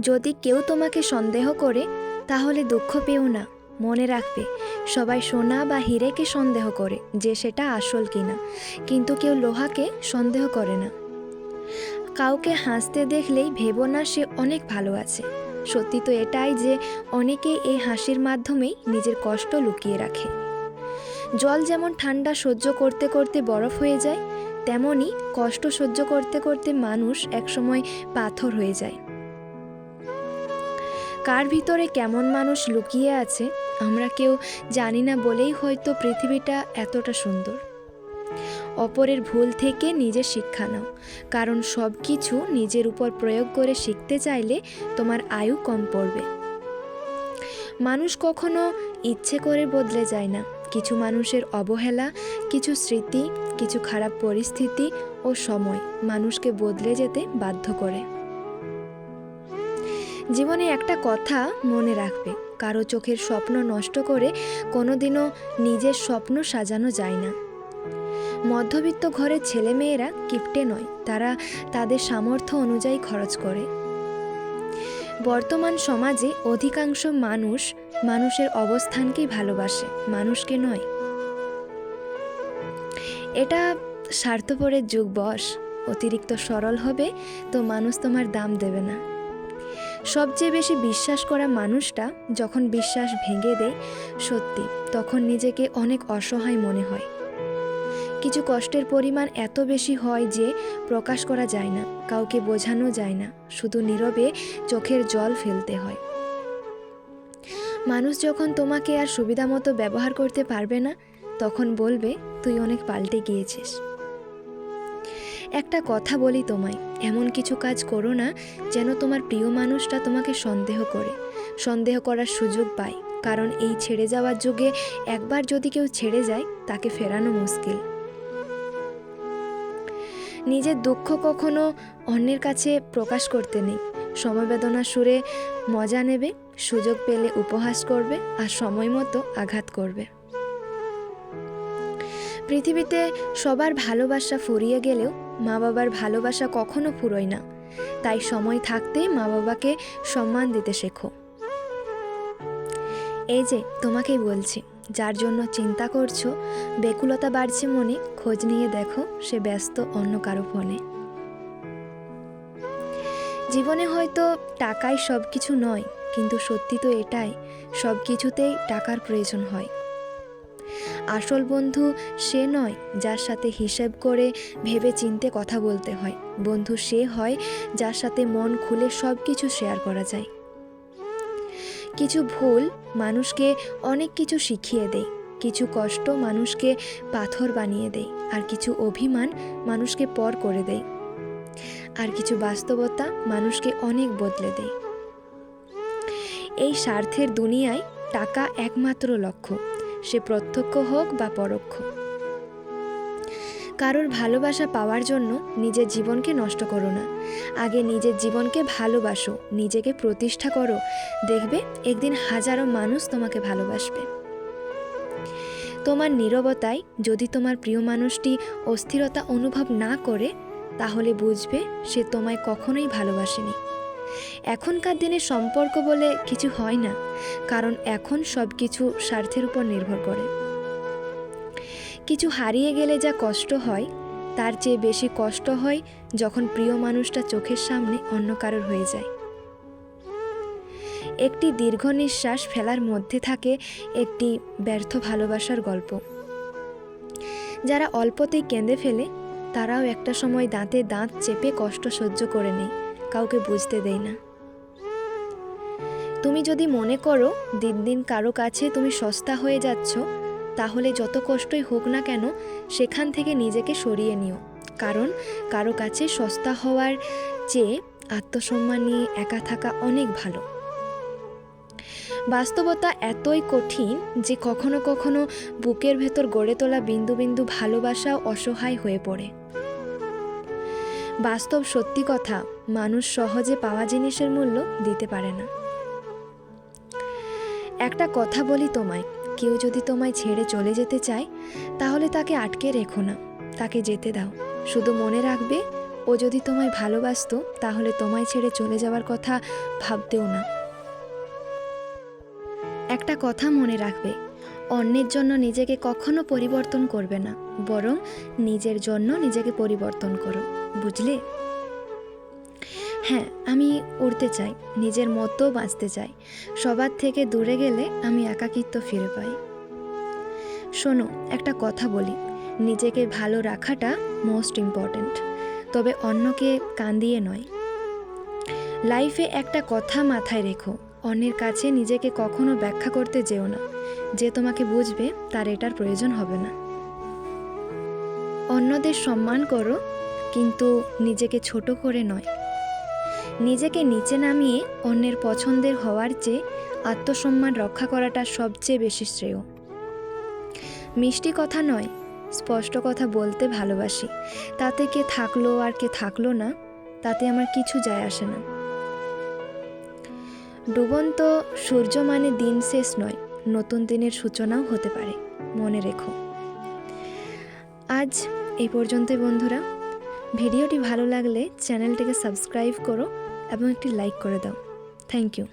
যদি কেউ তোমাকে সন্দেহ করে, তাহলে দুঃখ পেও না। মনে রাখবে, সবাই সোনা বা হিরেকে সন্দেহ করে যে সেটা আসল কিনা। কিন্তু কেউ লোহাকে সন্দেহ করে না। কাউকে হাসতে দেখলেই ভেবো না সে অনেক ভালো আছে। সত্যি তো এটাই যে অনেকে এই হাসির মাধ্যমেই নিজের কষ্ট লুকিয়ে রাখে। জল যেমন ঠান্ডা সহ্য করতে করতে বরফ হয়ে যায়, তেমনই কষ্ট সহ্য করতে করতে মানুষ একসময় পাথর হয়ে যায়। কার ভিতরে কেমন মানুষ লুকিয়ে আছে, আমরা কেউ জানি না বলেই হয়তো পৃথিবীটা এতটা সুন্দর। অপরের ভুল থেকে নিজে শিক্ষা নাও, কারণ সব কিছু নিজের উপর প্রয়োগ করে শিখতে চাইলে তোমার আয়ু কম পড়বে। মানুষ কখনো ইচ্ছে করে বদলে যায় না, কিছু মানুষের অবহেলা, কিছু স্মৃতি, কিছু খারাপ পরিস্থিতি ও সময় মানুষকে বদলে যেতে বাধ্য করে। জীবনে একটা কথা মনে রাখবে। কারও চোখের স্বপ্ন নষ্ট করে কোনোদিনও নিজের স্বপ্ন সাজানো যায় না। মধ্যবিত্ত ঘরের ছেলেমেয়েরা কিপটে নয়, তারা তাদের সামর্থ্য অনুযায়ী খরচ করে। বর্তমান সমাজে অধিকাংশ মানুষ মানুষের অবস্থানকেই ভালোবাসে, মানুষকে নয়। এটা স্বার্থপরের যুগ বস, অতিরিক্ত সরল হবে তো মানুষ তোমার দাম দেবে না। সবচেয়ে বেশি বিশ্বাস করা মানুষটা যখন বিশ্বাস ভেঙে দেয় সত্যি, তখন নিজেকে অনেক অসহায় মনে হয়। কিছু কষ্টের পরিমাণ এত বেশি হয় যে প্রকাশ করা যায় না, কাউকে বোঝানো যায় না, শুধু নীরবে চোখের জল ফেলতে হয়। মানুষ যখন তোমাকে আর সুবিধা মতো ব্যবহার করতে পারবে না, তখন বলবে, তুই অনেক পাল্টে গিয়েছিস। একটা কথা বলি তোমায়। এমন কিছু কাজ করো না যেন তোমার প্রিয় মানুষটা তোমাকে সন্দেহ করে। সন্দেহ করার সুযোগ পায়। কারণ এই ছেড়ে যাওয়ার যুগে একবার যদি কেউ ছেড়ে যায়, তাকে ফেরানো মুশকিল। নিজের দুঃখ কখনো অন্যের কাছে প্রকাশ করতে নেই। সমবেদনা সুরে মজা নেবে, সুযোগ পেলে উপহাস করবে আর সময় মতো আঘাত করবে। পৃথিবীতে সবার ভালোবাসা ফুরিয়ে গেলেও মা বাবার ভালোবাসা কখনো ফুরোয় না। তাই সময় থাকতেই মা বাবাকে সম্মান দিতে শেখো। এই যে, তোমাকেই বলছি, যার জন্য চিন্তা করছ, বেকুলতা বাড়ছে মনে, খোঁজ নিয়ে দেখো, সে ব্যস্ত অন্য কারও ফোনে। জীবনে হয়তো টাকাই সব কিছু নয়, কিন্তু সত্যি তো এটাই সব কিছুতেই টাকার প্রয়োজন হয়। আসল বন্ধু সে নয় যার সাথে হিসেব করে ভেবে চিনতে কথা বলতে হয়। বন্ধু সে হয় যার সাথে মন খুলে সব কিছু শেয়ার করা যায়। কিছু ভুল মানুষকে অনেক কিছু শিখিয়ে দেয়। কিছু কষ্ট মানুষকে পাথর বানিয়ে দেয় আর কিছু অভিমান মানুষকে পর করে দেয়। আর কিছু বাস্তবতা মানুষকে অনেক বদলে দেয়। এই স্বার্থের দুনিয়ায় টাকা একমাত্র লক্ষ্য। সে প্রত্যক্ষ হোক বা পরোক্ষ। কারোর ভালোবাসা পাওয়ার জন্য নিজের জীবনকে নষ্ট করো না। আগে নিজের জীবনকে ভালোবাসো, নিজেকে প্রতিষ্ঠা করো। দেখবে একদিন হাজারো মানুষ তোমাকে ভালোবাসবে। তোমার নীরবতায় যদি তোমার প্রিয় মানুষটি অস্থিরতা অনুভব না করে, তাহলে বুঝবে সে তোমায় কখনোই ভালোবাসেনি। এখনকার দিনে সম্পর্ক বলে কিছু হয় না, কারণ এখন সব কিছু স্বার্থের উপর নির্ভর করে। কিছু হারিয়ে গেলে যা কষ্ট হয়, তার চেয়ে বেশি কষ্ট হয় যখন প্রিয় মানুষটা চোখের সামনে অন্য কারোর হয়ে যায়। একটি দীর্ঘ নিঃশ্বাস ফেলার মধ্যে থাকে একটি ব্যর্থ ভালোবাসার গল্প। যারা অল্পতেই কেঁদে ফেলে, তারাও একটা সময় দাঁতে দাঁত চেপে কষ্ট সহ্য করে নেয়। কাউকে বুঝতে দেয় না। তুমি যদি মনে করো, দিন দিন কারও কাছে তুমি সস্তা হয়ে যাচ্ছ, তাহলে যত কষ্টই হোক না কেন, সেখান থেকে নিজেকে সরিয়ে নিও। কারণ কারও কাছে সস্তা হওয়ার চেয়ে আত্মসম্মান নিয়ে একা থাকা অনেক ভালো। বাস্তবতা এতই কঠিন যে কখনো কখনো বুকের ভেতর গড়ে তোলা বিন্দু বিন্দু ভালোবাসাও অসহায় হয়ে পড়ে। বাস্তব সত্যি কথা মানুষ সহজে পাওয়া জিনিসের মূল্য দিতে পারে না। একটা কথা বলি তোমায়, কেউ যদি তোমায় ছেড়ে চলে যেতে চায়, তাহলে তাকে আটকে রেখো না, তাকে যেতে দাও। শুধু মনে রাখবে, ও যদি তোমায় ভালোবাসতো, তাহলে তোমায় ছেড়ে চলে যাওয়ার কথা ভাবতেও না। একটা কথা মনে রাখবে, অন্যের জন্য নিজেকে কখনো পরিবর্তন করবে না, বরং নিজের জন্য নিজেকে পরিবর্তন করো। বুঝলে? হ্যাঁ আমি উড়তে চাই, নিজের মতো বাঁচতে চাই। সবার থেকে দূরে গেলে আমি একাকিত্ব ফিরে পাই। শোনো, একটা কথা বলি, নিজেকে ভালো রাখাটা মোস্ট ইম্পর্ট্যান্ট তবে অন্যকে কান্দিয়ে নয়। লাইফে একটা কথা মাথায় রেখো, অন্যের কাছে নিজেকে কখনো ব্যাখ্যা করতে যেও না। যে তোমাকে বুঝবে, তার এটার প্রয়োজন হবে না। অন্যদের সম্মান করো কিন্তু নিজেকে ছোট করে নয়। নিজেকে নিচে নামিয়ে অন্যের পছন্দের হওয়ার চেয়ে আত্মসম্মান রক্ষা করাটা সবচেয়ে বেশি শ্রেয়। মিষ্টি কথা নয়, স্পষ্ট কথা বলতে ভালোবাসি। তাতে কে থাকল আর কে থাকল না, তাতে আমার কিছু যায় আসে না। ডুবন্ত সূর্য মানে দিন শেষ নয়, নতুন দিনের সূচনাও হতে পারে, মনে রেখো। আজ এই পর্যন্তই বন্ধুরা। ভিডিওটি ভালো লাগলে চ্যানেলটিকে সাবস্ক্রাইব করো এবং একটি লাইক করে দাও। Thank you.